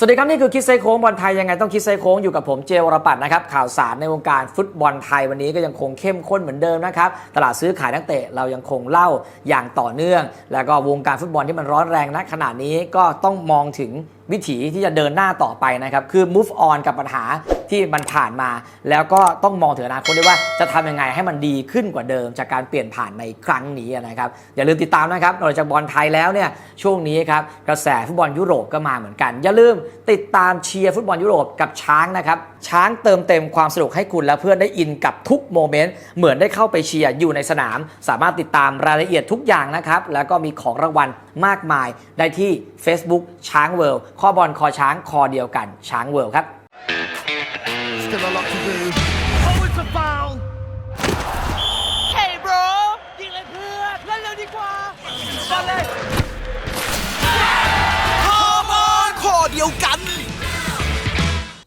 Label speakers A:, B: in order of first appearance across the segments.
A: สวัสดีครับ นี่คือคิดไซโค้งบอลไทยยังไงต้องคิดไซโค้งอยู่กับผมเจวรปัตนะครับข่าวสารในวงการฟุตบอลไทยวันนี้ก็ยังคงเข้มข้นเหมือนเดิมนะครับตลาดซื้อขายนักเตะเรายังคงเล่าอย่างต่อเนื่อง แล้วก็วงการฟุตบอลที่มันร้อนแรงณขณะนี้ก็ต้องมองถึง วิถีที่จะเดินหน้าต่อไปนะครับ คือ move on กับปัญหาที่มันผ่านมา แล้วก็ต้องมองถึงอนาคตด้วยว่าจะทำยังไงให้มันดีขึ้นกว่าเดิม จากการเปลี่ยนผ่านในครั้งนี้นะครับ อย่าลืมติดตามนะครับนอกจากบอลไทยแล้วเนี่ยช่วงนี้ครับกระแสฟุตบอลยุโรปก็มาเหมือนกัน อย่าลืมติดตามเชียร์ฟุตบอลยุโรปกับช้างนะครับช้างเติมเต็มความสนุกให้คุณและเพื่อนได้อินกับทุกโมเมนต์เหมือนได้เข้าไปเชียร์อยู่ในสนาม สามารถติดตามรายละเอียดทุกอย่างนะครับแล้วก็มีของรางวัล มากมายได้ที่ Facebook ช้างเวิลด์ข้อบอลคอช้างคอเดียวกันช้างเวิลด์ครับ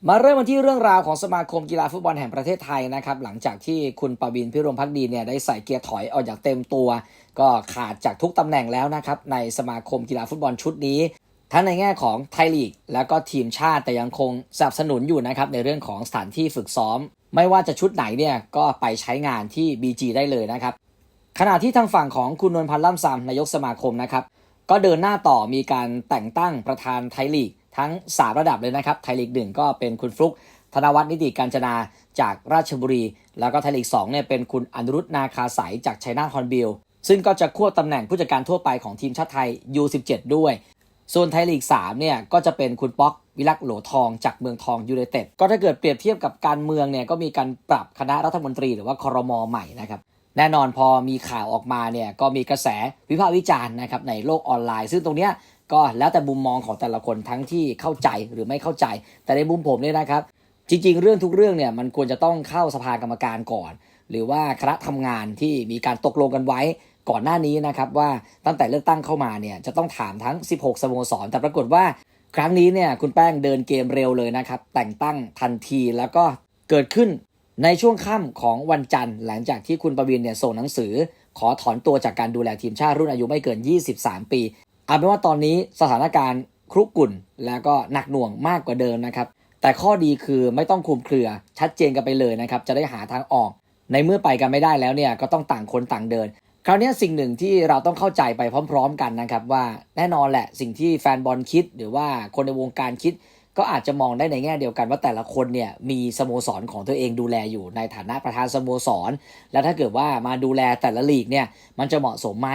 A: มาเริ่มกันที่เรื่องราวของสมาคมกีฬาฟุตบอลแห่งประเทศไทยนะครับ หลังจากที่คุณปวินพิรมพักดีเนี่ยได้ใส่เกียร์ถอยออกจากเต็มตัว ก็ขาดจากทุกตำแหน่งแล้วนะครับ ในสมาคมกีฬาฟุตบอลชุดนี้ ทั้งในแง่ของไทยลีก แล้วก็ทีมชาติแต่ยังคงสนับสนุนอยู่นะครับในเรื่องของสถานที่ฝึกซ้อม ไม่ว่าจะชุดไหนเนี่ยก็ไปใช้งานที่ BG ได้เลยนะครับขณะที่ทางฝั่งของคุณนวลพันธ์ล่ำซำนายกสมาคมนะครับก็เดินหน้าต่อมีการแต่งตั้งประธานไทยลีก ทั้ง 3 ระดับเลยนะครับ ไทยลีก 1 ก็เป็นคุณฟลุกธนวัฒน์นิติการจนาจากราชบุรี แล้วก็ไทยลีก2เนี่ยเป็นคุณอนุรุตนาคาสายจากไชัยนาฮอนบิลซึ่งก็จะควบตำแหน่งผู้จัดการทั่วไปของทีมชาติไทย U17 ด้วย ส่วนไทยลีก3เนี่ยก็จะเป็นคุณป๊อกวิลักษ์โหลทองจากเมืองทองยูไนเต็ดก็ถ้าเกิดเปรียบเทียบกับการเมืองเนี่ยก็มีการปรับคณะรัฐมนตรีหรือว่าครมใหม่นะครับแน่นอนพอมีข่าวออกมาเนี่ยก็มีกระแสวิพากษ์วิจารณ์นะครับในโลกออนไลน์ ซึ่งตรงเนี้ย ก็แล้วแต่มุมมองของแต่ละคนทั้งที่เข้าใจหรือไม่เข้าใจ แต่ในมุมผมเนี่ยนะครับ จริง ๆ เรื่องทุกเรื่องเนี่ยมันควรจะต้องเข้าสภากรรมการก่อน หรือว่าคณะทำงานที่มีการตกลงกันไว้ก่อนหน้านี้นะครับว่าตั้งแต่เลือกตั้งเข้ามาเนี่ยจะต้องถามทั้ง 16 สโมสร แต่ปรากฏว่าครั้งนี้เนี่ยคุณแป้งเดินเกมเร็วเลยนะครับ แต่งตั้งทันทีแล้วก็เกิดขึ้นในช่วงค่ำของวันจันทร์ หลังจากที่คุณประวินเนี่ยส่งหนังสือ ขอถอนตัวจากการดูแลทีมชาติรุ่นอายุไม่เกิน 23 ปี เอาเป็นว่าตอนนี้สถานการณ์ครุกรุ่นแล้วก็หนักหน่วงมากกว่าเดิมนะครับ แต่ข้อดีคือไม่ต้องคลุมเครือชัดเจนกันไปเลยนะครับ จะได้หาทางออก ในเมื่อไปกันไม่ได้แล้วเนี่ยก็ต้องต่างคนต่างเดิน คราวนี้สิ่งหนึ่งที่เราต้องเข้าใจไปพร้อม ๆ กันนะครับว่าแน่นอนแหละสิ่งที่แฟนบอลคิด หรือว่าคนในวงการคิด ก็อาจจะมองได้ในแง่เดียวกันว่าแต่ละคนเนี่ยมีสโมสรของตัวเองดูแลอยู่ในฐานะประธานสโมสร แล้วถ้าเกิดว่ามาดูแลแต่ละลีกเนี่ยมันจะเหมาะสมไหม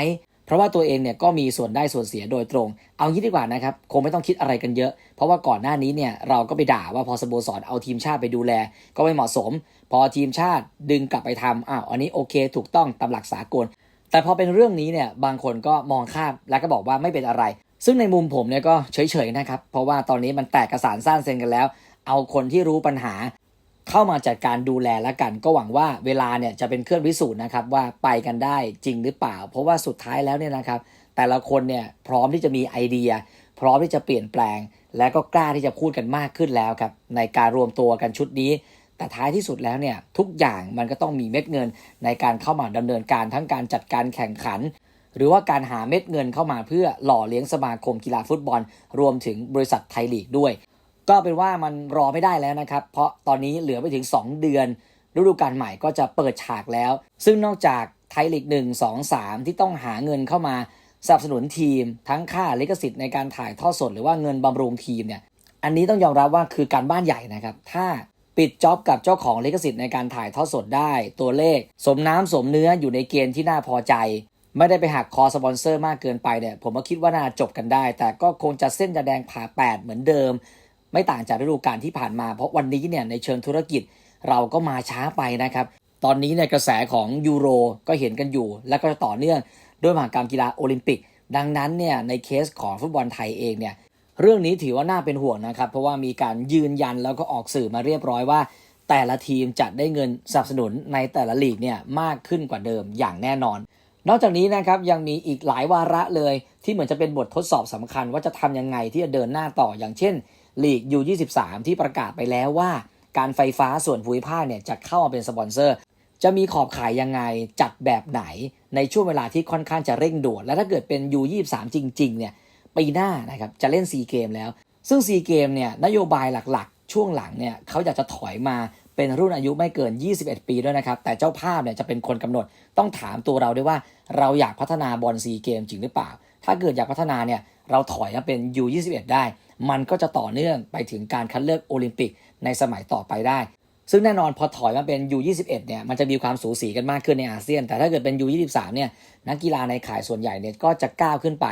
A: เพราะว่าตัวเองเนี่ยก็มีส่วนได้ส่วนเสียโดยตรง เอางี้ดีกว่านะครับ คงไม่ต้องคิดอะไรกันเยอะ เพราะว่าก่อนหน้านี้เนี่ยเราก็ไปด่าว่าพอสโมสรเอาทีมชาติไปดูแล ก็ไม่เหมาะสม พอทีมชาติดึงกลับไปทำอ้าวอันนี้โอเค ถูกต้องตามหลักสากล แต่พอเป็นเรื่องนี้เนี่ยบางคนก็มองข้ามแล้วก็บอกว่าไม่เป็นอะไร ซึ่งในมุมผมเนี่ยก็เฉยๆนะครับเพราะว่าตอนนี้มันแตกกระสานสร้างเซนกันแล้ว เอาคนที่รู้ปัญหา เข้ามาจัดการดูแลแล้วกัน ก็หวังว่าเวลาเนี่ยจะเป็นเครื่องพิสูจน์นะครับว่าไปกันได้จริงหรือเปล่า เพราะว่าสุดท้ายแล้วเนี่ยนะครับ แต่ละคนเนี่ยพร้อมที่จะมีไอเดีย พร้อมที่จะเปลี่ยนแปลง และก็กล้าที่จะพูดกันมากขึ้นแล้วครับในการรวมตัวกันชุดนี้ แต่ท้ายที่สุดแล้วเนี่ยทุกอย่างมันก็ต้องมีเม็ดเงินในการเข้ามาดำเนินการทั้งการจัดการแข่งขันหรือว่าการหาเม็ดเงินเข้ามาเพื่อหล่อเลี้ยงสมาคมกีฬาฟุตบอล รวมถึงบริษัทไทยลีกด้วย ก็เป็นว่ามันรอไม่ได้แล้วนะครับ เพราะตอนนี้เหลือไปถึง 2 เดือนฤดูกาลใหม่ก็จะเปิดฉากแล้ว ซึ่งนอกจากไทยลีก1 2 3 ที่ต้องหาเงินเข้ามาสนับสนุนทีม ทั้งค่าลิขสิทธิ์ในการถ่ายทอดสดหรือว่าเงินบำรุงทีมเนี่ยอันนี้ต้องยอมรับว่าคือการบ้านใหญ่นะครับ ถ้าปิดจ็อบกับเจ้าของลิขสิทธิ์ในการถ่ายทอดสดได้ ตัวเลข สมน้ำสมเนื้ออยู่ในเกณฑ์ที่น่าพอใจ ไม่ได้ไปหักคอสปอนเซอร์มากเกินไปเนี่ยผมก็คิดว่าน่าจบกันได้ แต่ก็คงจะเส้นจะแดงผ่าแปดเหมือนเดิม ไม่ต่างจากฤดูกาลที่ผ่านมา เพราะวันนี้เนี่ยในเชิงธุรกิจเราก็มาช้าไปนะครับ ตอนนี้ในกระแสของยูโรก็เห็นกันอยู่ และก็จะต่อเนื่องด้วยมหากรรมกีฬาโอลิมปิก ดังนั้นเนี่ยในเคสของฟุตบอลไทยเองเนี่ยเรื่องนี้ถือว่าน่าเป็นห่วงนะครับ เพราะว่ามีการยืนยันแล้วก็ออกสื่อมาเรียบร้อยว่า แต่ละทีมจะได้เงินสนับสนุนในแต่ละลีกเนี่ยมากขึ้นกว่าเดิมอย่างแน่นอน นอกจากนี้นะครับยังมีอีกหลายวาระเลย ที่เหมือนจะเป็นบททดสอบสำคัญว่าจะทำยังไงที่จะเดินหน้าต่ออย่างเช่น ลีก U23 ที่ประกาศไปแล้วว่า การไฟฟ้าส่วนภูมิภาคเนี่ยจะเข้ามาเป็นสปอนเซอร์ จะมีขอบขายยังไงจัดแบบไหน ในช่วงเวลาที่ค่อนข้างจะเร่งด่วนและถ้าเกิดเป็น U23 จริงๆเนี่ยปีหน้านะครับจะเล่น 4 เกมแล้ว ซึ่งซีเกมเนี่ยนโยบายหลักๆ ช่วงหลังเนี่ยเขาอยากจะถอยมาเป็นรุ่นอายุไม่เกิน 21 ปีด้วยนะครับ แต่เจ้าภาพเนี่ยจะเป็นคนกำหนด ต้องถามตัวเราด้วยว่าเราอยากพัฒนาบอลซีเกมจริงหรือเปล่า ถ้าเกิดอยากพัฒนาเนี่ยเราถอยมาเป็น U21 ได้ มันก็จะต่อเนื่องไปถึงการคัดเลือกโอลิมปิกในสมัยต่อไปได้ ซึ่งแน่นอนพอถอยมาเป็น U21 เนี่ยมันจะมีความสูสีกันมากขึ้นในอาเซียน แต่ถ้าเกิดเป็น U23 เนี่ยนักกีฬาในข่ายส่วนใหญ่เนี่ยก็จะก้าวขึ้นไป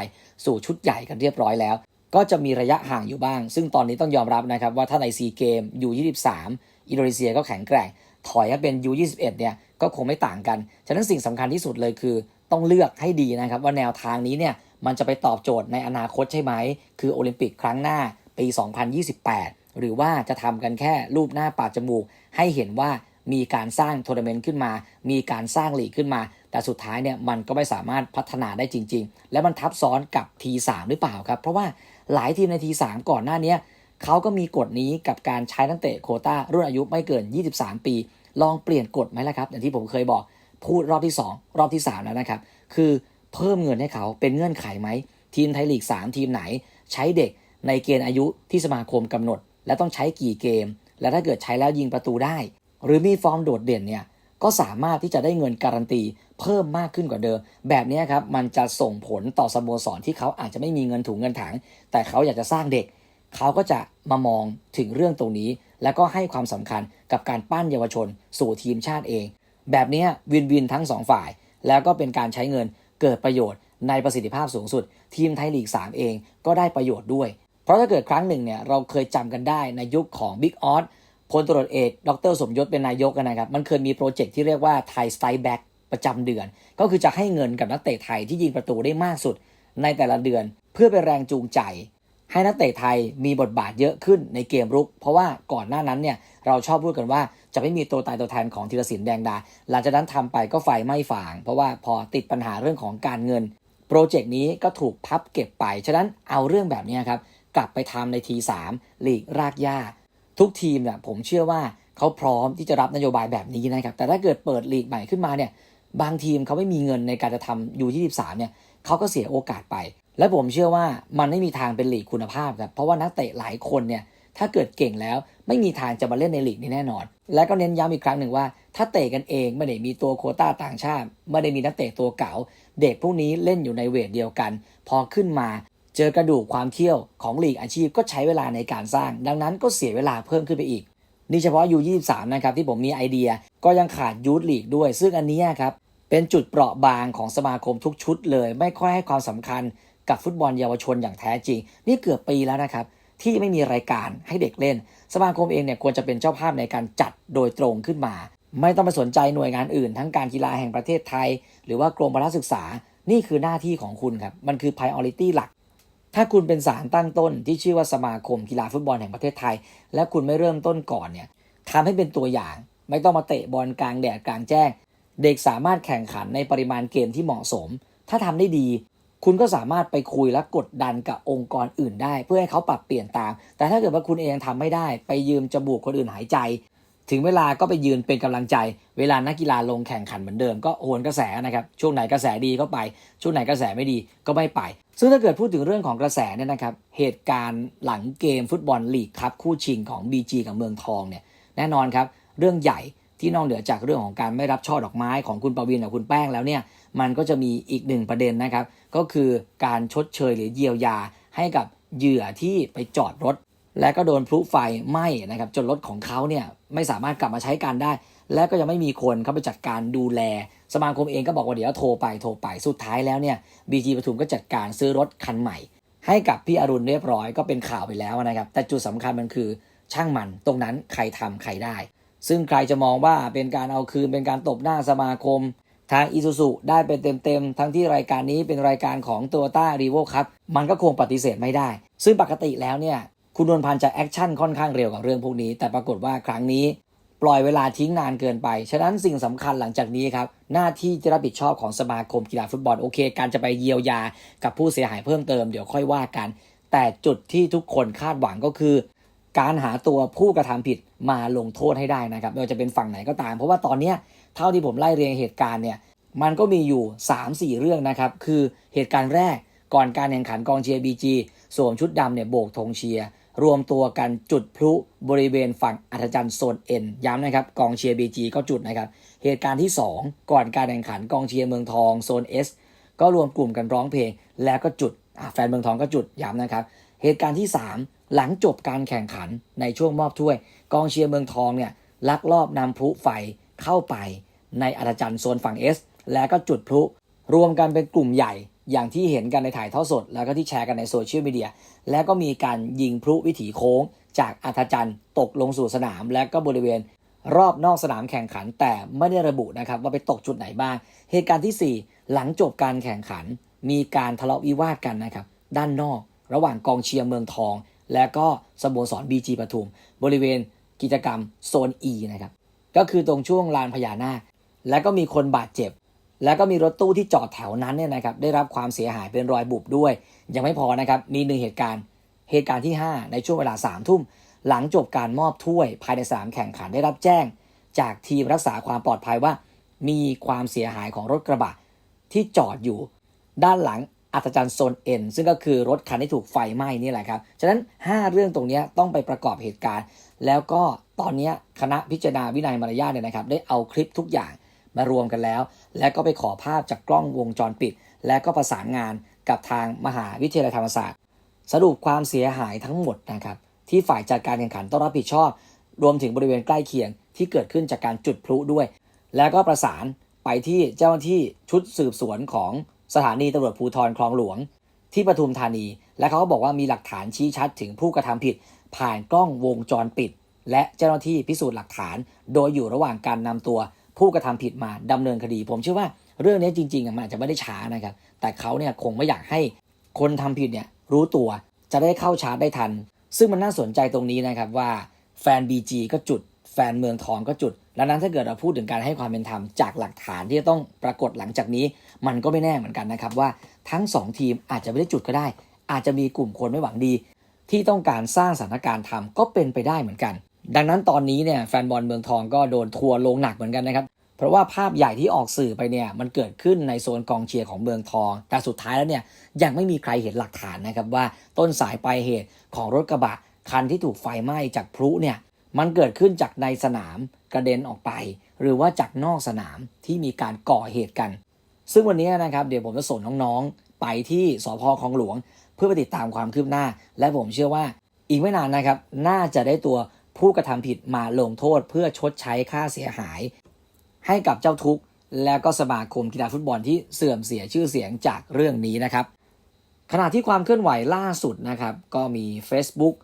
A: สู่ชุดใหญ่กันเรียบร้อยแล้ว ก็จะมีระยะห่างอยู่บ้าง ซึ่งตอนนี้ต้องยอมรับนะครับว่าถ้าในซีเกม U23 อินโดนีเซียก็แข็งแกร่ง ถอยมาเป็น U21 เนี่ยก็คงไม่ต่างกัน ฉะนั้นสิ่งสำคัญที่สุดเลยคือ ต้องเลือกให้ดีนะครับว่าแนวทางนี้เนี่ย มันจะไปตอบโจทย์ในอนาคตใช่ไหม คือโอลิมปิกครั้งหน้าปี 2028 หรือว่าจะทำกันแค่รูปหน้าปากจมูก ให้เห็นว่ามีการสร้างทัวร์นาเมนต์ขึ้นมา มีการสร้างหลีกขึ้นมา แต่สุดท้ายเนี่ยมันก็ไม่สามารถพัฒนาได้จริง ๆ และมันทับซ้อนกับ T3 หรือเปล่าครับ เพราะว่าหลายทีมใน T3 ก่อนหน้านี้เขาก็มีกฎนี้กับการใช้นักเตะโคต้ารุ่นอายุไม่เกิน 23 ปี ลองเปลี่ยนกฎไหมล่ะครับ อย่างที่ผมเคยบอกพูดรอบที่ 2 รอบที่ 3 แล้วนะครับ คือ เพิ่มเงินให้เขาเป็นเงื่อนไขไหม ทีมไทยลีก 3 ทีมไหน ใช้เด็กในเกณฑ์อายุที่สมาคมกำหนด และต้องใช้กี่เกม และถ้าเกิดใช้แล้วยิงประตูได้ หรือมีฟอร์มโดดเด่นเนี่ยก็สามารถที่จะได้เงินการันตีเพิ่มมากขึ้นกว่าเดิม แบบนี้ครับมันจะส่งผลต่อสโมสรที่เขาอาจจะไม่มีเงินถุงเงินถัง แต่เขาอยากจะสร้างเด็ก เขาก็จะมามองถึงเรื่องตรงนี้ แล้วก็ให้ความสำคัญกับการปั้นเยาวชน สู่ทีมชาติเอง แบบนี้วินวินทั้งสองฝ่าย แล้วก็เป็นการใช้เงิน เกิดประโยชน์ในประสิทธิภาพสูงสุด ทีมไทยลีก 3 เองก็ได้ประโยชน์ด้วย เพราะถ้าเกิดครั้งหนึ่งเนี่ยเราเคยจำกันได้ในยุคของบิ๊กออสพลตรวจเอก ดรสมยศเป็นนายกนะครับ มันเคยมีโปรเจกต์ที่เรียกว่าไทยสไตล์แบ็กประจำเดือน ก็คือจะให้เงินกับนักเตะไทยที่ยิงประตูได้มากสุดในแต่ละเดือน เพื่อเป็นแรงจูงใจ ให้นักเตะไทยมีบทบาทเยอะขึ้นในเกมรุก เพราะว่าก่อนหน้านั้นเนี่ยเราชอบพูดกันว่า จะไม่มีตัวตายตัวแทนของธีรศิลป์แดงดา หลังจากนั้นทำไปก็ไฟไหม้ฝาง เพราะว่าพอติดปัญหาเรื่องของการเงิน โปรเจกต์นี้ก็ถูกพับเก็บไป ฉะนั้นเอาเรื่องแบบนี้ครับ กลับไปทำในทีสามลีกรากหญ้า ทุกทีมเนี่ยผมเชื่อว่าเขาพร้อมที่จะรับนโยบายแบบนี้นะครับ แต่ถ้าเกิดเปิดลีกใหม่ขึ้นมาเนี่ย บางทีมเขาไม่มีเงินในการจะทำยูยี่สามเนี่ยเขาก็เสียโอกาสไป และผมเชื่อว่ามันไม่มีทางเป็นลีกคุณภาพครับ เพราะว่านักเตะหลายคนเนี่ย ถ้าเกิดเก่งแล้วไม่มีทางจะมาเล่นในลีกนี้แน่นอน และก็เน้นย้ำอีกครั้งหนึ่งว่า ถ้าเตะกันเองไม่ได้มีตัวโคต้าต่างชาติไม่ได้มีนักเตะตัวเก่า เด็กพวกนี้เล่นอยู่ในเวทเดียวกัน พอขึ้นมาเจอกระดูกความเที่ยวของลีกอาชีพก็ใช้เวลาในการสร้าง ดังนั้นก็เสียเวลาเพิ่มขึ้นไปอีก นี่เฉพาะ U23 นะครับที่ผมมีไอเดียก็ยังขาดยูทลีกด้วย ซึ่งอันนี้ครับเป็นจุดเปราะบางของสมาคมทุกชุดเลย ไม่ค่อยให้ความสำคัญกับฟุตบอลเยาวชนอย่างแท้จริง นี่เกือบปีแล้วนะครับ ที่ไม่มีรายการให้เด็กเล่น สมาคมเองเนี่ยควรจะเป็นเจ้าภาพในการจัดโดยตรงขึ้นมา ไม่ต้องไปสนใจหน่วยงานอื่น ทั้งการกีฬาแห่งประเทศไทย หรือว่ากรมพละศึกษา นี่คือหน้าที่ของคุณครับ มันคือ priority หลัก ถ้าคุณเป็นสารตั้งต้นที่ชื่อว่าสมาคมกีฬาฟุตบอลแห่งประเทศไทย และคุณไม่เริ่มต้นก่อนเนี่ยทำให้เป็นตัวอย่าง ไม่ต้องมาเตะบอลกลางแดดกลางแจ้ง เด็กสามารถแข่งขันในปริมาณเกมที่เหมาะสม ถ้าทำได้ดี คุณก็สามารถไปคุยและกดดันกับองค์กรอื่นได้ เพื่อให้เขาปรับเปลี่ยนตาม แต่ถ้าเกิดว่าคุณเองทำไม่ได้ ไปยืมจมูกคนอื่นหายใจ ถึงเวลาก็ไปยืนเป็นกำลังใจ เวลานักกีฬาลงแข่งขันเหมือนเดิมก็โหนกระแสนะครับช่วงไหนกระแสดีก็ไป ช่วงไหนกระแสไม่ดีก็ไม่ไป ซึ่งถ้าเกิดพูดถึงเรื่องของกระแสเนี่ยนะครับเหตุการณ์หลังเกมฟุตบอลลีกครับคู่ชิงของ BG กับเมืองทองเนี่ยแน่นอนครับเรื่องใหญ่ที่นอกเหนือจากเรื่องของการไม่รับช่อดอกไม้ของคุณประวินกับคุณแป้งแล้วเนี่ย มันก็จะมีอีกหนึ่งประเด็นนะครับ ก็คือการชดเชยหรือเยียวยาให้กับเหยื่อที่ไปจอดรถ และก็โดนพลุไฟไหม้นะครับ จนรถของเขาเนี่ยไม่สามารถกลับมาใช้การได้ และก็ยังไม่มีคนเข้าไปจัดการดูแล สมาคมเองก็บอกว่าเดี๋ยวโทรไปโทรไปสุดท้ายแล้วเนี่ยบีจีปทุมก็จัดการซื้อรถคันใหม่ ให้กับพี่อรุณเรียบร้อยก็เป็นข่าวไปแล้วนะครับ แต่จุดสำคัญมันคือช่างมันตรงนั้นใครทำใครได้ ซึ่งใครจะมองว่าเป็นการเอาคืนเป็นการตบหน้าสมาคม ทางอีซูซูได้เป็นเต็มๆ ทั้งที่รายการนี้เป็นรายการของ t o y ต้ารีโวครับมันก็คงปฏิเสธไม่ได้ ซึ่งปกติแล้วเนี่ย คุณนวลพันธ์จะแอคชั่นค่อนข้างเร็วกับเรื่องพวกนี้ แต่ปรากฏว่าครั้งนี้ ปล่อยเวลาทิ้งนานเกินไป ฉะนั้นสิ่งสำคัญหลังจากนี้ครับ หน้าที่จะรับผิดชอบของสมาคมกีฬาฟุตบอลโอเค การจะไปเยียวยากับผู้เสียหายเพิ่มเติมเดี๋ยวค่อยว่ากัน แต่จุดที่ทุกคนคาดหวังก็คือ การหาตัวผู้กระทำผิดมาลงโทษให้ได้นะครับไม่ว่าจะเป็นฝั่งไหนก็ตาม เพราะว่าตอนเนี้ย เท่าที่ผมไล่เรียงเหตุการณ์เนี่ยมันก็มีอยู่ 3-4 เรื่องนะครับ คือเหตุการณ์แรกก่อนการแข่งขันกองเชียร์บีจีสวมชุดดำเนี่ยโบกธงเชียร์รวมตัวกันจุดพลุบริเวณฝั่งอัธจันทร์โซนเอ็นย้ำนะครับกองเชียร์บีจีก็จุดนะครับ เหตุการณ์ที่ 2 ก่อนการแข่งขันกองเชียร์เมืองทองโซน S ก็รวมกลุ่มกันร้องเพลง แล้วก็จุดแฟนเมืองทองก็จุดย้ำนะครับ เหตุการณ์ที่ 3 หลังจบการแข่งขันในช่วงมอบถ้วย กองเชียร์เมืองทองเนี่ยลักลอบนำพลุไฟเข้าไป ในอัธจันทร์โซนฝั่ง S แล้วก็จุดพลุ รวมกันเป็นกลุ่มใหญ่อย่างที่เห็นกันในถ่ายทอดสด แล้วก็ที่แชร์กันในโซเชียลมีเดียแล้วก็มีการยิงพลุวิถีโค้ง จากอัธจันทร์ตกลงสู่สนาม และก็บริเวณรอบนอกสนามแข่งขัน แต่ไม่ได้ระบุนะครับว่าไปตกจุดไหนบ้าง เหตุการณ์ที่ 4 หลังจบการแข่งขัน มีการทะเลาะวิวาทกันนะครับด้านนอก ระหว่างกองเชียร์เมืองทอง และก็สโมสรบีจีปทุม บริเวณกิจกรรมโซน E นะครับก็คือตรงช่วงลานพญานาค และก็มีคนบาดเจ็บ แล้วก็มีรถตู้ที่จอดแถวนั้นเนี่ยนะครับได้รับความเสียหายเป็นรอยบุบด้วย ยังไม่พอนะครับมีหนึ่งเหตุการณ์เหตุการณ์ที่ 5 ในช่วงเวลา3ามทุ่ม หลังจบการมอบถ้วยภายในสามแข่งขันได้รับแจ้ง จากทีมรักษาความปลอดภัยว่า มีความเสียหายของรถกระบะที่จอดอยู่ ด้านหลังอัตจันทร์โซนเอ็นซึ่งก็คือรถคันที่ถูกไฟไหม้นี่แหละครับ ฉะนั้น 5 เรื่องตรงนี้ต้องไปประกอบเหตุการณ์ แล้วก็ตอนนี้คณะพิจารณาวินัยมารยาทเนี่ยนะครับ ได้เอาคลิปทุกอย่าง มารวมกันแล้ว แล้วก็ไปขอภาพจากกล้องวงจรปิด และก็ประสานงานกับทางมหาวิทยาลัยธรรมศาสตร์ สรุปความเสียหายทั้งหมดนะครับที่ฝ่ายจัดการแข่งขันต้องรับผิดชอบ รวมถึงบริเวณใกล้เคียงที่เกิดขึ้นจากการจุดพลุด้วย แล้วก็ประสานไปที่เจ้าหน้าที่ชุดสืบสวนของสถานีตำรวจภูธรคลองหลวง ที่ปทุมธานี และเขาก็บอกว่ามีหลักฐานชี้ชัดถึงผู้กระทำผิด ผ่านกล้องวงจรปิด และเจ้าหน้าที่พิสูจน์หลักฐาน โดยอยู่ระหว่างการนำตัว ผู้กระทำผิดมาดำเนินคดี ผมเชื่อว่าเรื่องนี้จริงๆมันอาจจะไม่ได้ช้านะครับ แต่เขาเนี่ยคงไม่อยากให้คนทำผิดเนี่ยรู้ตัวจะได้เข้าชาร์จได้ทัน ซึ่งมันน่าสนใจตรงนี้นะครับว่าแฟน BG ก็จุด แฟนเมืองทองก็จุดดังนั้นถ้าเกิดเราพูดถึงการให้ความเป็นธรรมจากหลักฐานที่จะต้องปรากฏหลังจากนี้ มันก็ไม่แน่เหมือนกันนะครับว่าทั้งสองทีมอาจจะไม่ได้จุดก็ได้ อาจจะมีกลุ่มคนไม่หวังดี ที่ต้องการสร้างสถานการณ์ทำก็เป็นไปได้เหมือนกัน ดังนั้นตอนนี้เนี่ยแฟนบอลเมืองทองก็โดนทัวร์ลงหนักเหมือนกันนะครับเพราะว่าภาพใหญ่ที่ออกสื่อไปเนี่ยมันเกิดขึ้นในโซนกองเชียร์ของเมืองทอง แต่สุดท้ายแล้วเนี่ยยังไม่มีใครเห็นหลักฐานนะครับว่าต้นสายปลายเหตุของรถกระบะคันที่ถูกไฟไหม้จากพลุเนี่ยมันเกิดขึ้นจากในสนามกระเด็นออกไป หรือว่าจากนอกสนามที่มีการก่อเหตุกัน ซึ่งวันนี้นะครับเดี๋ยวผมจะส่งน้องๆ ไปที่สพคลองหลวง เพื่อไปติดตามความคืบหน้า และผมเชื่อว่าอีกไม่นานนะครับ น่าจะได้ตัว ผู้กระทำผิดมาลงโทษเพื่อชดใช้ค่าเสียหาย ให้กับเจ้าทุกข์ และก็สมาคมกีฬาฟุตบอลที่เสื่อมเสียชื่อเสียงจากเรื่องนี้นะครับ ขณะที่ความเคลื่อนไหวล่าสุดนะครับก็มี Facebook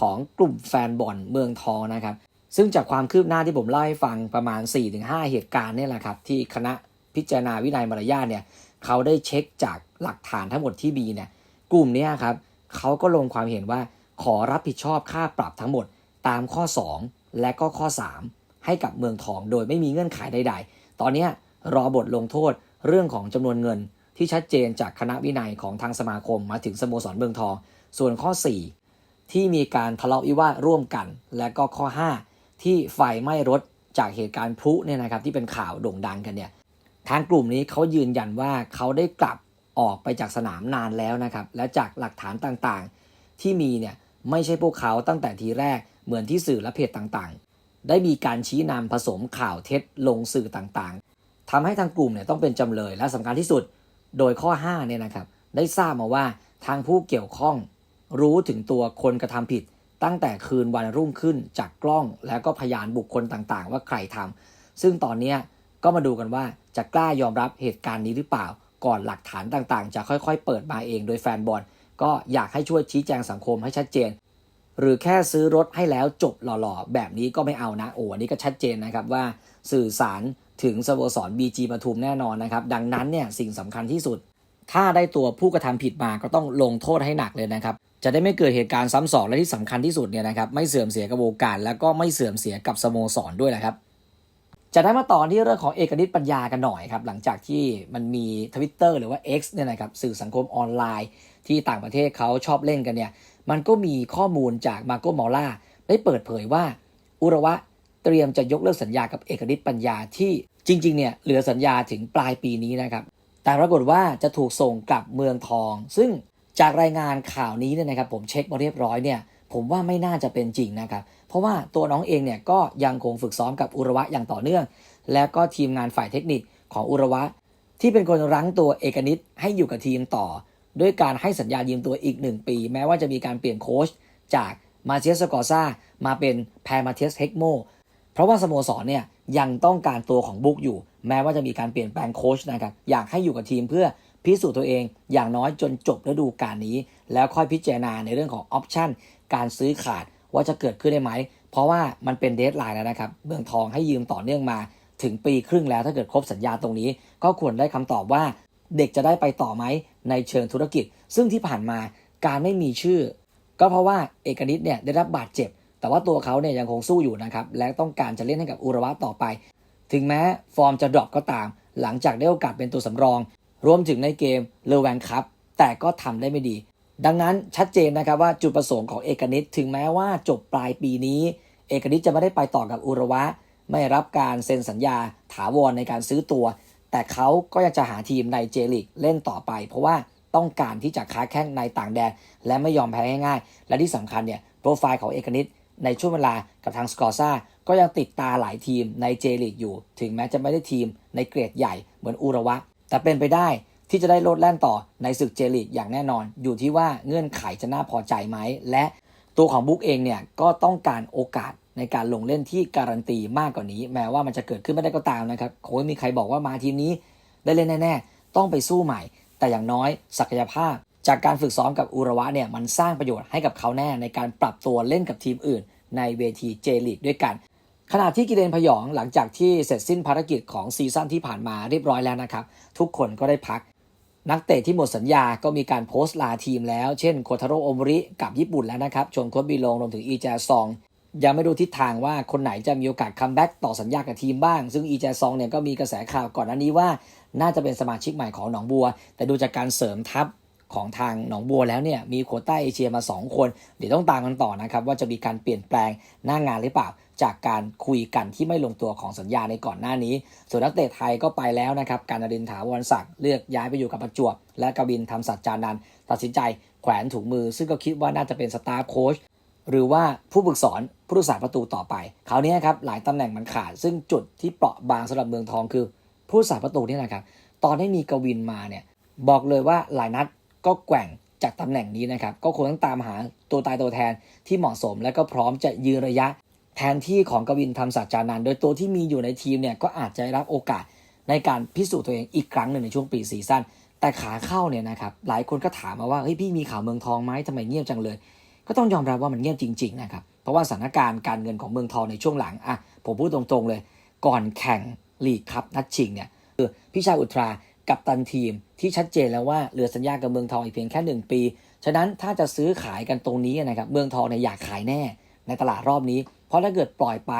A: ของกลุ่มแฟนบอลเมืองทองนะครับ ซึ่งจากความคืบหน้าที่ผมเล่าให้ฟังประมาณ 4-5 เหตุการณ์นี่แหละครับ ที่คณะพิจารณาวินัยมารยาทเนี่ยเขาได้เช็คจากหลักฐานทั้งหมดที่มีเนี่ยกลุ่มนี้ครับเขาก็ลงความเห็นว่าขอรับผิดชอบค่าปรับทั้งหมด ตามข้อ 2 และก็ข้อ 3 ให้กับเมืองทองโดยไม่มีเงื่อนไขใด ๆ ตอนนี้รอบทลงโทษเรื่องของจำนวนเงินที่ชัดเจนจากคณะวินัยของทางสมาคมมาถึงสโมสรเมืองทอง ส่วนข้อ 4 ที่มีการทะเลาะวิวาทร่วมกัน และก็ข้อ 5 ที่ไฟไหม้รถจากเหตุการณ์พลุเนี่ยนะครับที่เป็นข่าวโด่งดังกันเนี่ยทางกลุ่มนี้เขายืนยันว่าเขาได้กลับออกไปจากสนามนานแล้วนะครับ และจากหลักฐานต่างๆ ที่มีเนี่ยไม่ใช่พวกเขาตั้งแต่ทีแรก เหมือนที่สื่อและเพจต่างๆ ได้มีการชี้นำผสมข่าวเท็จลงสื่อต่างๆทำให้ทางกลุ่มเนี่ยต้องเป็นจำเลยและสำคัญที่สุด โดยข้อ5เนี่ยนะครับ ได้ทราบมาว่าทางผู้เกี่ยวข้อง รู้ถึงตัวคนกระทำผิด ตั้งแต่คืนวันรุ่งขึ้นจากกล้อง แล้วก็พยานบุคคลต่างๆ ว่าใครทำซึ่งตอนนี้ก็มาดูกันว่าจะกล้ายอมรับเหตุการณ์นี้หรือเปล่า ก่อนหลักฐานต่างๆ จะค่อยๆ เปิดมาเองโดยแฟนบอลก็อยากให้ช่วยชี้แจงสังคมให้ชัดเจน หรือแค่ซื้อรถให้แล้วจบหล่อๆ แบบนี้ก็ไม่เอานะโอ้อันนี้ก็ชัดเจนนะครับว่าสื่อสารถึงสโมสร BG ปทุมแน่นอนนะครับ ดังนั้นเนี่ยสิ่งสำคัญที่สุด ถ้าได้ตัวผู้กระทำผิดมาก็ต้องลงโทษให้หนักเลยนะครับ จะได้ไม่เกิดเหตุการณ์ซ้ำสองและที่สำคัญที่สุดเนี่ยนะครับไม่เสื่อมเสียกับวงการ แล้วก็ไม่เสื่อมเสียกับสโมสรด้วยนะครับ จะได้มาต่อที่เรื่องของเอกนิตปัญญากันหน่อยครับ หลังจากที่มันมีทวิตเตอร์หรือว่า X เนี่ยนะครับสื่อสังคมออนไลน์ ที่ต่างประเทศเขาชอบเล่นกันเนี่ย มันก็มีข้อมูลจากมาโกมอล่าได้เปิดเผยว่า อุระวะเตรียมจะยกเลิกสัญญากับเอกนิตปัญญาที่จริงๆเนี่ยเหลือสัญญาถึงปลายปีนี้นะครับ แต่ปรากฏว่าจะถูกส่งกลับเมืองทอง ซึ่งจากรายงานข่าวนี้เนี่ยนะครับผมเช็คมาเรียบร้อยเนี่ยผมว่าไม่น่าจะเป็นจริงนะครับ เพราะว่าตัวน้องเองเนี่ยก็ยังคงฝึกซ้อมกับอุระวะอย่างต่อเนื่อง และก็ทีมงานฝ่ายเทคนิคของอุระวะ ที่เป็นคนรั้งตัวเอกนิตให้อยู่กับทีมต่อ ด้วยการให้สัญญายืมตัวอีกหนึ่งปี แม้ว่าจะมีการเปลี่ยนโค้ชจากมาเชสสกอร์ซามาเป็นแพรมาเทสเฮกโมเพราะว่าสโมสรเนี่ยยังต้องการตัวของบุ๊กอยู่ แม้ว่าจะมีการเปลี่ยนแปลงโค้ชนะครับอยากให้อยู่กับทีมเพื่อพิสูจน์ตัวเองอย่างน้อยจนจบฤดูกาลนี้ แล้วค่อยพิจารณาในเรื่องของออปชันการซื้อขาด ว่าจะเกิดขึ้นได้ไหม เพราะว่ามันเป็นเดทไลน์แล้วนะครับเมืองทองให้ยืมต่อเนื่องมาถึงปีครึ่งแล้วถ้าเกิดครบสัญญาตรงนี้ ก็ควรได้คำตอบว่าเด็กจะได้ไปต่อไหมในเชิงธุรกิจ ซึ่งที่ผ่านมาการไม่มีชื่อ ก็เพราะว่าเอกนิตเนี่ยได้รับบาดเจ็บ แต่ว่าตัวเขาเนี่ยยังคงสู้อยู่นะครับและต้องการจะเล่นให้กับอุระวะต่อไป ถึงแม้ฟอร์มจะดรอปก็ตาม หลังจากได้โอกาสเป็นตัวสำรอง รวมถึงในเกมเลแวนคัพแต่ก็ทำได้ไม่ดี ดังนั้นชัดเจนนะครับว่าจุดประสงค์ของเอกนิตถึงแม้ว่าจบปลายปีนี้ เอกนิตจะไม่ได้ไปต่อกับอุระวะ ไม่รับการเซ็นสัญญาถาวรในการซื้อตัว แต่เขาก็ยังจะหาทีมในเจลิกเล่นต่อไป เพราะว่าต้องการที่จะค้าแข้งในต่างแดน และไม่ยอมแพ้ง่ายๆ และที่สำคัญเนี่ยโปรไฟล์ของเอกนิตในช่วงเวลากับทางสกอร์ซ่าก็ยังติดตาหลายทีมในเจลิกอยู่ ถึงแม้จะไม่ได้ทีมในเกรดใหญ่เหมือนอุระวะ แต่เป็นไปได้ ที่จะได้โลดแล่นต่อในศึกเจลิกอย่างแน่นอน อยู่ที่ว่าเงื่อนไขจะน่าพอใจไหม และตัวของบุ๊กเองเนี่ยก็ต้องการโอกาสในการลงเล่นที่การันตีมากกว่านี้ แม้ว่ามันจะเกิดขึ้นไม่ได้ก็ตามนะครับคงไม่มีใครบอกว่ามาทีมนี้ได้เล่นแน่ ๆ ต้องไปสู้ใหม่ แต่อย่างน้อยศักยภาพ จากการฝึกซ้อมกับอุระวะเนี่ยมันสร้างประโยชน์ให้กับเขาแน่ในการปรับตัวเล่นกับทีมอื่น ในเวทีเจลีกด้วยกันขณะที่กิเลนพยองหลังจากที่เสร็จสิ้นภารกิจของซีซั่นที่ผ่านมาเรียบร้อยแล้วนะครับ ทุกคนก็ได้พัก นักเตะที่หมดสัญญาก็มีการโพสต์ลาทีมแล้ว เช่นโคทาโร่โอมริกับญี่ปุ่นแล้วนะครับ ชวนโค้ชบีลงรวมถึงอีแจซอง ยังไม่รู้ทิศทางว่าคนไหนจะมีโอกาสคัมแบ็กต่อสัญญากับทีมบ้าง ซึ่งอีแจซองเนี่ยก็มีกระแสข่าวก่อนหน้านี้ว่า น่าจะเป็นสมาชิกใหม่ของหนองบัว แต่ดูจากการเสริมทัพของทางหนองบัวแล้วเนี่ยมีโคต้าเอเชียมา 2 คน เดี๋ยวต้องตามกันต่อนะครับว่าจะมีการเปลี่ยนแปลงหน้างานหรือเปล่า จากการคุยกันที่ไม่ลงตัวของสัญญาในก่อนหน้านี้ ส่วนนักเตะไทยก็ไปแล้วนะครับการนรินทร์ถาวรศักดิ์เลือกย้ายไปอยู่กับประจวบ และกบินทำสัจจานันตัดสินใจแขวนถุงมือ ซึ่งก็คิดว่าน่าจะเป็นสตาร์โค้ชหรือว่าผู้ฝึกสอนผู้รักษาประตูต่อไปคราวนี้ครับหลายตำแหน่งมันขาด ซึ่งจุดที่เปราะบางสำหรับเมืองทองคือ ผู้รักษาประตูนี่แหละครับตอนที่มีกวินมาเนี่ยบอกเลยว่าหลายนัดก็แกว่งจากตำแหน่งนี้นะครับก็คงต้องตามหาตัวตายตัวแทนที่เหมาะสม และก็พร้อมจะยืนระยะ แทนที่ของกวินทำสัจจานันท์โดยตัวที่มีอยู่ในทีมเนี่ยก็อาจจะได้รับโอกาสในการพิสูจน์ตัวเองอีกครั้งหนึ่งในช่วงปีซีซั่นแต่ขาเข้าเนี่ยนะครับหลายคนก็ถามมาว่าเฮ้ยพี่มีข่าวเมืองทองไหมทำไมเงียบจังเลย ก็ต้องยอมรับว่ามันเงียบจริงๆนะครับเพราะว่าสถานการณ์การเงินของเมืองทองในช่วงหลังอะผมพูดตรงๆเลย ก่อนแข่งลีกคัพนัดชิงเนี่ยคือพี่ชายอุตรากับตันทีมที่ชัดเจนแล้วว่าเหลือสัญญากับเมืองทองอีกเพียงแค่หนึ่งปี ฉะนั้นถ้าจะซื้อขายกันตรงนี้นะครับเมืองทองเนี่ยอยากขายแน่ ในตลาดรอบนี้ เพราะถ้าเกิดปล่อยไป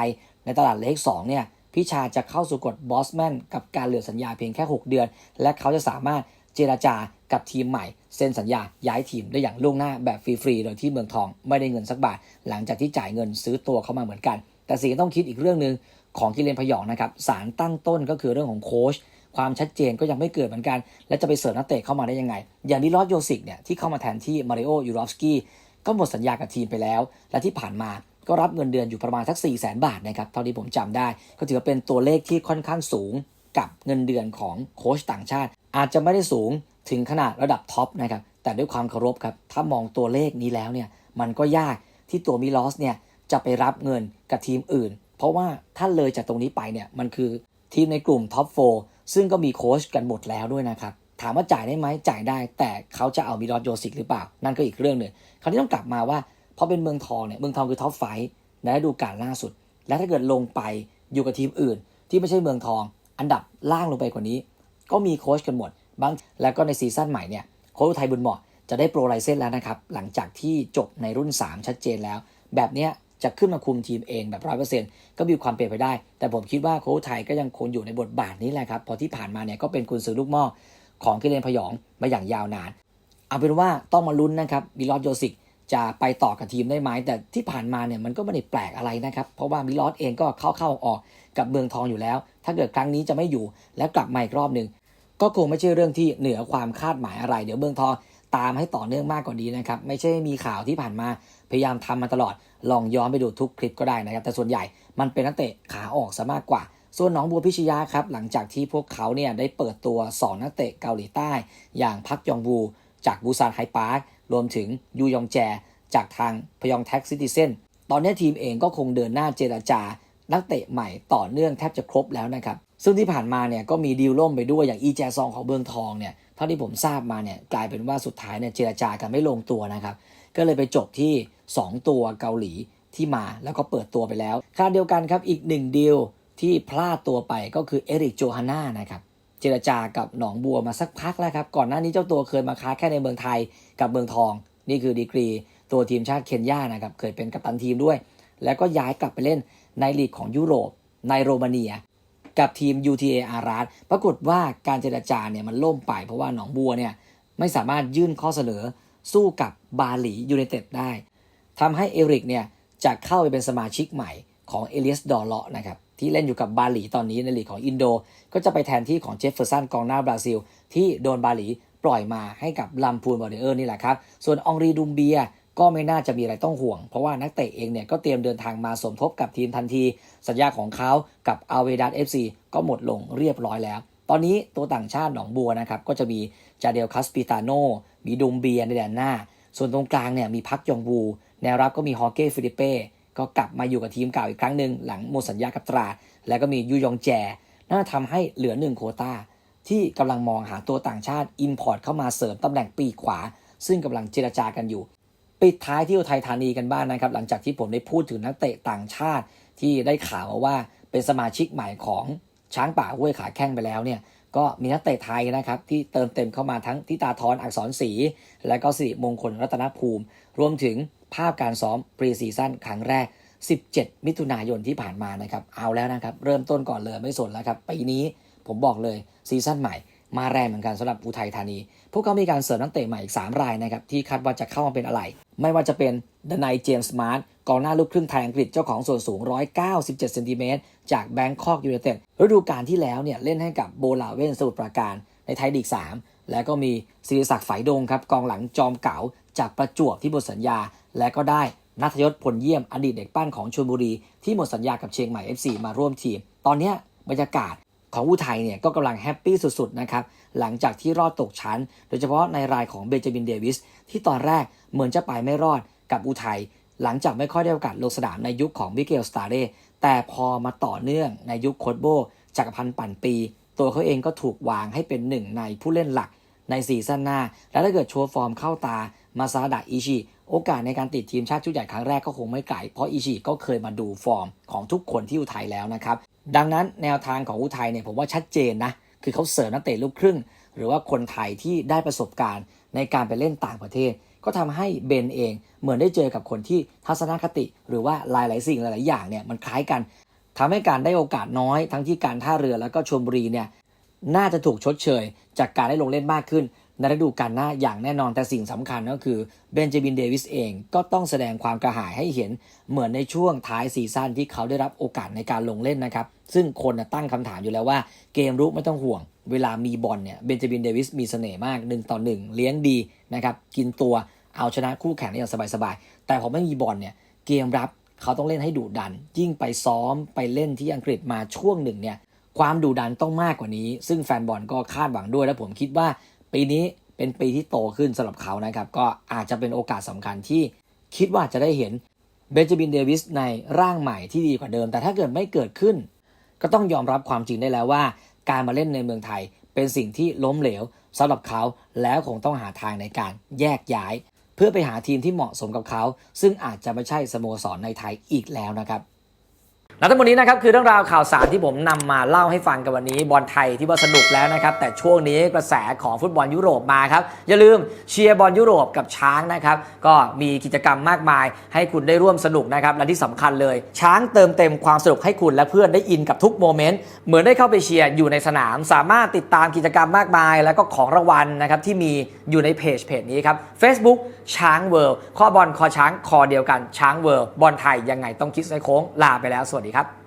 A: ในตลาดเลขสองเนี่ยพี่ชาจะเข้าสู่กฎบอสแมนกับการเหลือสัญญาเพียงแค่ 6 เดือน และเขาจะสามารถเจราจากับทีมใหม่ เซ็นสัญญาย้ายทีมได้อย่างล่วงหน้าแบบฟรีๆโดยที่เมืองทองไม่ได้เงินสักบาท หลังจากที่จ่ายเงินซื้อตัวเข้ามาเหมือนกัน แต่สิ่งที่ต้องคิดอีกเรื่องหนึ่งของกิเลนพยองนะครับสารตั้งต้นก็คือเรื่องของโค้ชความชัดเจนก็ยังไม่เกิดเหมือนกัน และจะไปเสริมนักเตะเข้ามาได้ยังไง อย่างมิลอสโยซิกเนี่ยที่เข้ามาแทนที่มาริโอยูรอฟสกี้ก็หมดสัญญากับทีมไปแล้ว และที่ผ่านมา ก็รับเงินเดือนอยู่ประมาณสัก4 0 0 0 0 0บาทนะครับเท่าที่ผมจำได้ ก็ถือว่าเป็นตัวเลขที่ค่อนข้างสูงกับเงินเดือนของโค้ชต่างชาติ อาจจะไม่ได้สูงถึงขนาดระดับท็อปนะครับแต่ด้วยความเคารพครับถ้ามองตัวเลขนี้แล้วเนี่ยมันก็ยากที่ตัวมิลอสเนี่ยจะไปรับเงินกับทีมอื่น เพราะว่าถ้าเลยจากตรงนี้ไปเนี่ยมันคือทีมในกลุ่มท็อปโฟซึ่งก็มีโค้ชกันหมดแล้วด้วยนะครับถามว่าจ่ายได้ไหมจ่ายได้ แต่เขาจะเอามิลอสโยซิกหรือเปล่า นั่นก็อีกเรื่องหนึ่งคราวนี้ต้องกลับมาว่า พอเป็นเมืองทองเนี่ยเมืองทองคือท็อปไฟในฤดูกาลล่าสุด และถ้าเกิดลงไปอยู่กับทีมอื่น ที่ไม่ใช่เมืองทอง อันดับล่างลงไปกว่านี้ ก็มีโค้ชกันหมดบางแล้วก็ในซีซั่นใหม่เนี่ยโค้ชอุทัยบุญเหมาะจะได้โปรไลเซนแล้วนะครับ หลังจากที่จบในรุ่น 3 ชัดเจนแล้ว แบบเนี้ยจะขึ้นมาคุมทีมเองแบบร้อยเปอร์เซ็นต์ก็มีความเปลี่ยนไปได้ แต่ผมคิดว่าโค้ชไทยก็ยังคงอยู่ในบทบาทนี้แหละครับ พอที่ผ่านมาเนี่ยก็เป็นกุนซือลูกหม้อของกิเลนพยองมาอย่างยาวนาน เอาเป็นว่าต้องมาลุ้นนะครับมิลอสโยซิก จะไปต่อกับทีมได้ไหมแต่ที่ผ่านมาเนี่ยมันก็ไม่ได้แปลกอะไรนะครับ เพราะว่ามิลอสเองก็เข้าเข้าออกกับเมืองทองอยู่แล้ว ถ้าเกิดครั้งนี้จะไม่อยู่แล้วกลับมาอีกรอบหนึ่งก็คงไม่ใช่เรื่องที่เหนือความคาดหมายอะไร เดี๋ยวเมืองทองตามให้ต่อเนื่องมากกว่านี้นะครับ ไม่ใช่มีข่าวที่ผ่านมาพยายามทำมาตลอด ลองย้อนไปดูทุกคลิปก็ได้นะครับ แต่ส่วนใหญ่มันเป็นนักเตะขาออกซะมากกว่า ส่วนหนองบัวพิชยาครับ หลังจากที่พวกเขาเนี่ยได้เปิดตัว 2 นักเตะเกาหลีใต้ อย่างพักยองบูจากบูซานไฮปาร์ค รวมถึงยูยองแจ จากทางพยองแท็กซิติเซนตอนนี้ทีมเองก็คงเดินหน้าเจรจา นักเตะใหม่ต่อเนื่องแทบจะครบแล้วนะครับ ซึ่งที่ผ่านมาเนี่ยก็มีดีลล่มไปด้วยอย่างอีแจซองของเบืองทองเนี่ยเท่าที่ผมทราบมาเนี่ยกลายเป็นว่าสุดท้ายเนี่ยเจรจากันไม่ลงตัวนะครับ ก็เลยไปจบที่ 2 ตัวเกาหลีที่มาแล้วก็เปิดตัวไปแล้วขณะเดียวกันครับอีกหนึ่งดีลที่พลาดตัวไปก็คือเอริกโจฮาน่านะครับ เจรจากับหนองบัวมาสักพักแล้วครับ ก่อนหน้านี้เจ้าตัวเคยมาค้าแค่ในเมืองไทยกับเมืองทอง นี่คือดีกรีตัวทีมชาติเคนยานะครับเคยเป็นกัปตันทีมด้วย แล้วก็ย้ายกลับไปเล่นในลีกของยุโรปในโรมาเนีย กับทีม UTA อาราสปรากฏว่าการเจรจาเนี่ยมันล่มไปเพราะว่าหนองบัวเนี่ยไม่สามารถยื่นข้อเสนอสู้กับบาหลียูไนเต็ดได้ทำให้เอริกเนี่ยจะเข้าไปเป็นสมาชิกใหม่ของเอเลียสดอเลาะนะครับ ที่เล่นอยู่กับบาหลีตอนนี้ในลีกของอินโด ก็จะไปแทนที่ของเจฟเฟอร์สันกองหน้าบราซิล ที่โดนบาหลีปล่อยมาให้กับลัมพูนบอร์เดอร์นี่แหละครับ ส่วนองรีดุมเบียก็ไม่น่าจะมีอะไรต้องห่วง เพราะว่านักเตะเองเนี่ยก็เตรียมเดินทางมาสมทบกับทีมทันที สัญญาของเขากับอัลเวดัสเอฟซีก็หมดลงเรียบร้อยแล้ว ตอนนี้ตัวต่างชาติหนองบัวนะครับก็จะมีจาเดลคัสปิตาโนมีดุมเบียในแดนหน้า ส่วนตรงกลางเนี่ยมีพักยองบูแนวรับก็มีฮอเก้ฟิลิเป้ ก็กลับมาอยู่กับทีมเก่าอีกครั้งหนึ่งหลังหมดสัญญากับตรา แล้วก็มียูยองแจ น่าทำให้เหลือหนึ่งโคตาที่กำลังมองหาตัวต่างชาติอินพอร์ตเข้ามาเสริมตำแหน่งปีกขวา ซึ่งกำลังเจรจากันอยู่ ปิดท้ายที่อุทัยธานีกันบ้างนะครับ หลังจากที่ผมได้พูดถึงนักเตะต่างชาติที่ได้ข่าวมาว่าเป็นสมาชิกใหม่ของช้างป่าห้วยขาแข้งไปแล้วเนี่ยก็มีนักเตะไทยนะครับ ที่เติมเต็มเข้ามาทั้งทิตาทรอักษรศรีและก็สิริมงคลรัตนภูมิ รวมถึง ภาพการซ้อมปรีซีซั่นครั้งแรก 17 มิถุนายนที่ผ่านมานะครับเอาแล้วนะครับ เริ่มต้นก่อนเลยไม่สนแล้วครับปีนี้ผมบอกเลยซีซั่นใหม่มาแรงเหมือนกันสำหรับอุทัยธานี พวกเขามีการเสริมนักเตะใหม่อีก 3 รายนะครับ ที่คาดว่าจะเข้ามาเป็นอะไร ไม่ว่าจะเป็นดนายเจมส์มาร์ตกองหน้าลูกครึ่งไทยอังกฤษเจ้าของส่วนสูง 197 เซนติเมตรจากแบงคอกยูไนเต็ดฤดูกาลที่แล้วเนี่ยเล่นให้กับโบลาเวนสมุทรปราการในไทยลีก 3 แล้วก็มีศิริศักดิ์ไฝดงครับกองหลังจอมเก๋าจากประจวบที่หมดสัญญา และก็ได้นัทยศพลเยี่ยมอดีตเด็กปั้นของชลบุรี ที่หมดสัญญากับเชียงใหม่ FC มาร่วมทีม ตอนนี้บรรยากาศของอุทัยเนี่ยก็กำลังแฮปปี้สุดๆนะครับหลังจากที่รอดตกชั้น โดยเฉพาะในรายของเบนจามินเดวิสที่ตอนแรกเหมือนจะไปไม่รอดกับอุทัยหลังจากไม่ค่อยได้โอกาสลงสนามในยุคของมิเกลสตาเร่แต่พอมาต่อเนื่องในยุคโคดโบจักรพันธ์ปั่นปี ตัวเขาเองก็ถูกวางให้เป็นหนึ่งในผู้เล่นหลักในซีซั่นหน้า และถ้าเกิดโชว์ฟอร์มเข้าตา มาซาดะอิชิโอกาสในการติดทีมชาติชุดใหญ่ครั้งแรกก็คงไม่ไกลเพราะอิชิก็เคยมาดูฟอร์มของทุกคนที่อุทัยแล้วนะครับ ดังนั้นแนวทางของอุทัยเนี่ยผมว่าชัดเจนนะคือเขาเสริมนักเตะลูกครึ่ง หรือว่าคนไทยที่ได้ประสบการณ์ในการไปเล่นต่างประเทศ ก็ทำให้เบนเองเหมือนได้เจอกับคนที่ทัศนคติ หรือว่าหลาย ๆ สิ่งหลาย ๆ อย่างเนี่ยมันคล้ายกันทำให้การได้โอกาสน้อยทั้งที่การท่าเรือแล้วก็ชลบุรีเนี่ยน่าจะถูกชดเชย จากการได้ลงเล่นมากขึ้น ในฤดูกาลหน้าอย่างแน่นอนแต่สิ่งสำคัญก็คือเบนจามินเดวิสเองก็ต้องแสดงความกระหายให้เห็นเหมือนในช่วงท้ายซีซั่นที่เขาได้รับโอกาสในการลงเล่นนะครับ ซึ่งคนตั้งคำถามอยู่แล้วว่าเกมรุกไม่ต้องห่วง เวลามีบอลเนี่ยเบนจามินเดวิสมีเสน่ห์มาก1ต่อ1 เลี้ยงดีนะครับกินตัวเอาชนะคู่แข่งได้อย่างสบายๆแต่พอไม่มีบอลเนี่ยเกมรับเขาต้องเล่นให้ดุดัน ยิ่งไปซ้อมไปเล่นที่อังกฤษมาช่วงหนึ่งเนี่ยความดุดันต้องมากกว่านี้ ซึ่งแฟนบอลก็คาดหวังด้วยและผมคิดว่า ปีนี้เป็นปีที่โตขึ้นสำหรับเขานะครับ ก็อาจจะเป็นโอกาสสำคัญที่คิดว่าจะได้เห็นเบนจามินเดวิสในร่างใหม่ที่ดีกว่าเดิม แต่ถ้าเกิดไม่เกิดขึ้น ก็ต้องยอมรับความจริงได้แล้วว่า การมาเล่นในเมืองไทยเป็นสิ่งที่ล้มเหลวสำหรับเขาแล้วคงต้องหาทางในการแยกย้าย เพื่อไปหาทีมที่เหมาะสมกับเขา ซึ่งอาจจะไม่ใช่สโมสรในไทยอีกแล้วนะครับ และทั้งหมดนี้นะครับคือเรื่องราวข่าวสารที่ผมนำมาเล่าให้ฟังกันวันนี้บอลไทยที่ว่าสนุกแล้วนะครับ แต่ช่วงนี้กระแสของฟุตบอลยุโรปมาครับอย่าลืมเชียร์บอลยุโรปกับช้างนะครับ ก็มีกิจกรรมมากมาย ให้คุณได้ร่วมสนุกนะครับและที่สำคัญเลย ช้างเติมเต็มความสนุกให้คุณและเพื่อนได้อินกับทุกโมเมนต์เหมือนได้เข้าไปเชียร์อยู่ในสนาม สามารถติดตามกิจกรรมมากมาย แล้วก็ของรางวัลนะครับที่มีอยู่ในเพจเพจนี้ครับ Facebook ช้างเวิลด์ข้อบอลคอช้างคอเดียวกันช้างเวิลด์บอลไทยยังไงต้องคิดในโค้งลาไปแล้วสวัสดีครับ